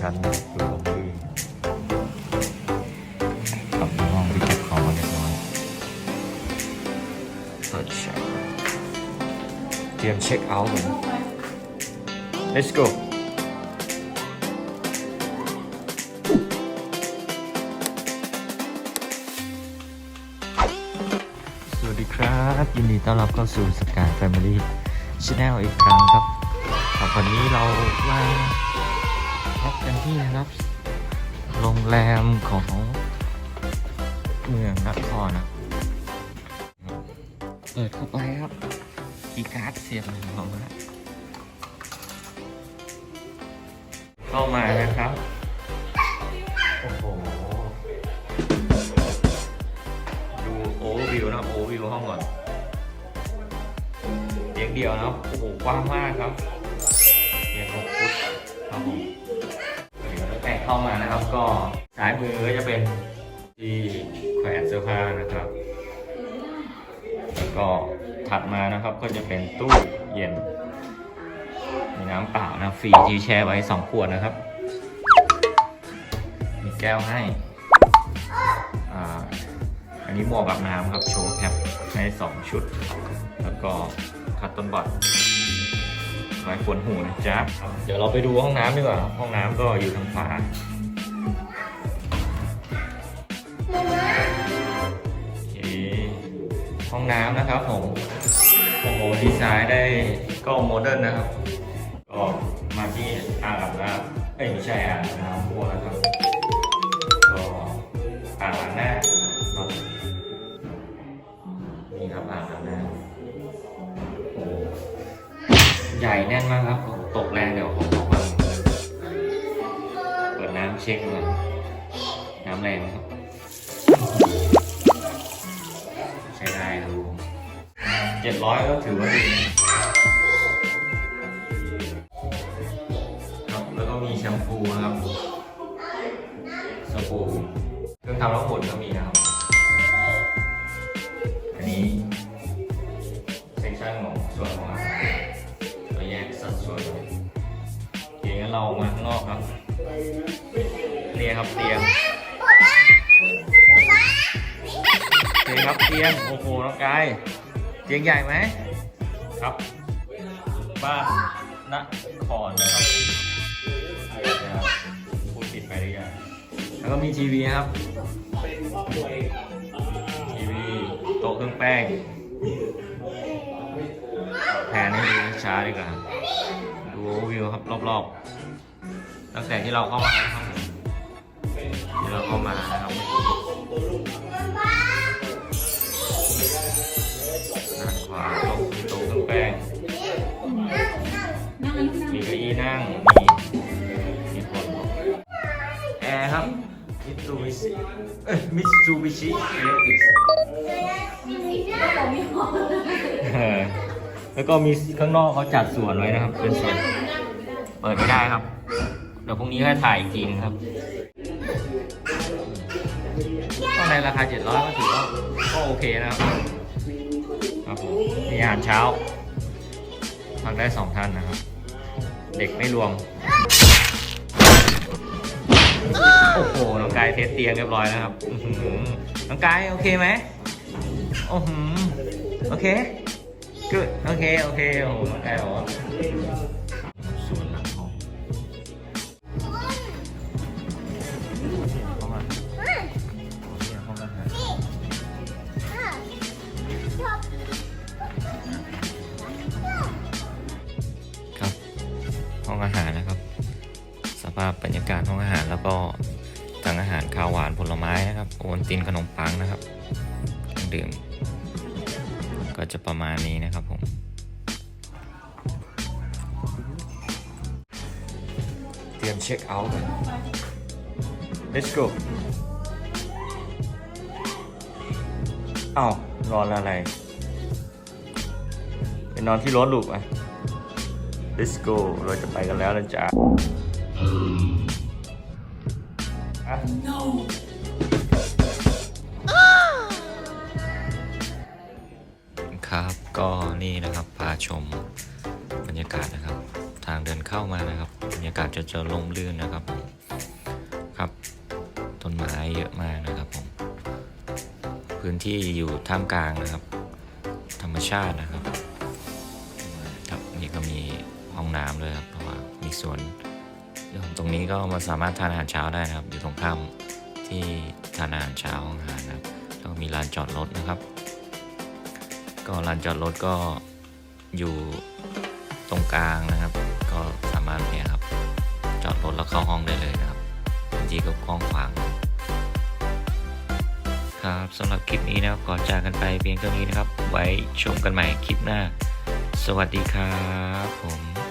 ชั้นดูตรงที่กับห้องที่เก็บของมาเรียบร้อยเปิดเช็คเตรียมเช็คเอาท์เลย let's go สวัสดีครับ ยินดีต้อนรับเข้าสู่สกายแฟมิลี่ชแนลอีกครั้งครับวันนี้เรามา พักกันที่นะครับ โรงแรมของเมืองนครนะเปิดเข้าไปครับคีการ์ดเสียบในห้องนะเข้ามานะครับ โอ้โห ดูโอเวอร์วิวนะครับโอเวอร์วิวห้องก่อนเตียงเดียวนะครับโอ้โหกว้างมากครับเตียงหกฟุตครับผม เดี๋ยวตั้งแต่เข้ามานะครับ ก็ซ้ายมือก็จะเป็นที่แขวนเสื้อผ้านะครับ แล้วก็ถัดมานะครับก็จะเป็นตู้เย็น มีน้ำเปล่านะฟรีที่แช่ไว้สองขวดนะครับ มีแก้วให้อ่าอันนี้หมวกกับน้ำครับโชว์แคปให้สองชุด แล้วก็คัตตอนบัต ไว้ขนหูนะจ๊ะเดี๋ยวเราไปดูห้องน้ำดีกว่าห้องน้ำก็อยู่ทางขวาห้องน้ำนะครับผมโอ้โหดีไซน์ได้ก็โมเดิร์นนะครับ ก็มาที่อ่างอาบน้ำเอ้ยไม่ใช่อ่างอาบน้ำพวกนะครับ ใหญ่แน่นมากครับตกแรงเดี๋ยวผมบอกว่าเปิดน้ำเช็คก่อนน้ำแรงครับ ใช้ได้ครับเจ็ดร้อยก็ถือว่าดีครับแล้วก็มีแชมพูนะครับสบู่เครื่องทำน้ำฝนก็มีนะครับ เดี๋ยวงั้นเราออกมาข้างนอกครับเนี่ครับเตียงเตียงครับเตียงโอ้โหน้องกายเตียงใหญ่ไหมครับ บ้านนครนะครับนะครับพูดผิดไปหรือยังแล้วก็มีทีวีครับทีวีโต๊ะเครื่องแป้งแผนให้ดูช้าดีกว่า ดูวิวครับรอบๆ ตั้งแต่ที่เราเข้ามานะครับที่เราเข้ามานะครับด้านขวาโต๊ะโต๊ะเครื่องแป้งมีเก้าอี้นั่ง มีมีคนแอร์ครับมิตซูบิชิเอ้ยมิตซูบิชิอิเล็ก แล้วก็มีข้างนอกเขาจัดสวนไว้นะครับ เป็นสวนเปิดไม่ได้ครับ เดี๋ยวพรุ่งนี้ให้ถ่ายอีกทีนึงครับก็ในราคา 700 ก็ถือว่าก็โอเคนะครับครับผมมีอาหารเช้าพักได้สองท่านนะครับ เด็กไม่รวม โอ้โห น้องกายเทสเตียงเรียบร้อยแล้วครับหือน้องกาย โอเคไหมโอ้โหโอเค ก o ดโอเค โอเคโอ้โหน้องกายบอกว่าส่วนหลังห้องเข้ามาเนี่ยห้องอาหารครับ ห้องอาหารนะครับ สภาพบรรยากาศห้องอาหารแล้วก็ทั้งอาหารข้าวหวานผลไม้นะครับ โอนตินขนมปังนะครับเครื่องดื่ม ก็จะประมาณนี้นะครับผมเตรียมเช็คเอาท์กัน let's go อ้าวนอนอะไรไปนอนที่รถลูกอะ let's go เราจะไปกันแล้วนะจ๊ะอ่ ชมบรรยากาศนะครับ ทางเดินเข้ามานะครับ บรรยากาศจะจะลมลื่นนะครับผมครับต้นไม้เยอะมากนะครับผมพื้นที่อยู่ท่ามกลางนะครับ ธรรมชาตินะครับเน้ำเลยครับเพราะว่ามีสวนตรงนี้ก็มาสามารถทานอาหารเช้าได้นะครับ อยู่ตรงข้ามที่ทานอาหารเช้าของอาหารนะครับแล้วก็มีลานจอดรถนะครับ ก็ลานจอดรถก็ อยู่ตรงกลางนะครับ ก็สามารถเนี่ยครับ จอดรถแล้วเข้าห้องได้เลยนะครับพื้นที่ก็กว้างขวาง ครับสำหรับคลิปนี้นะครับขอจากกันไปเพียงเท่านี้นะครับ ไว้ชมกันใหม่คลิปหน้า สวัสดีครับผม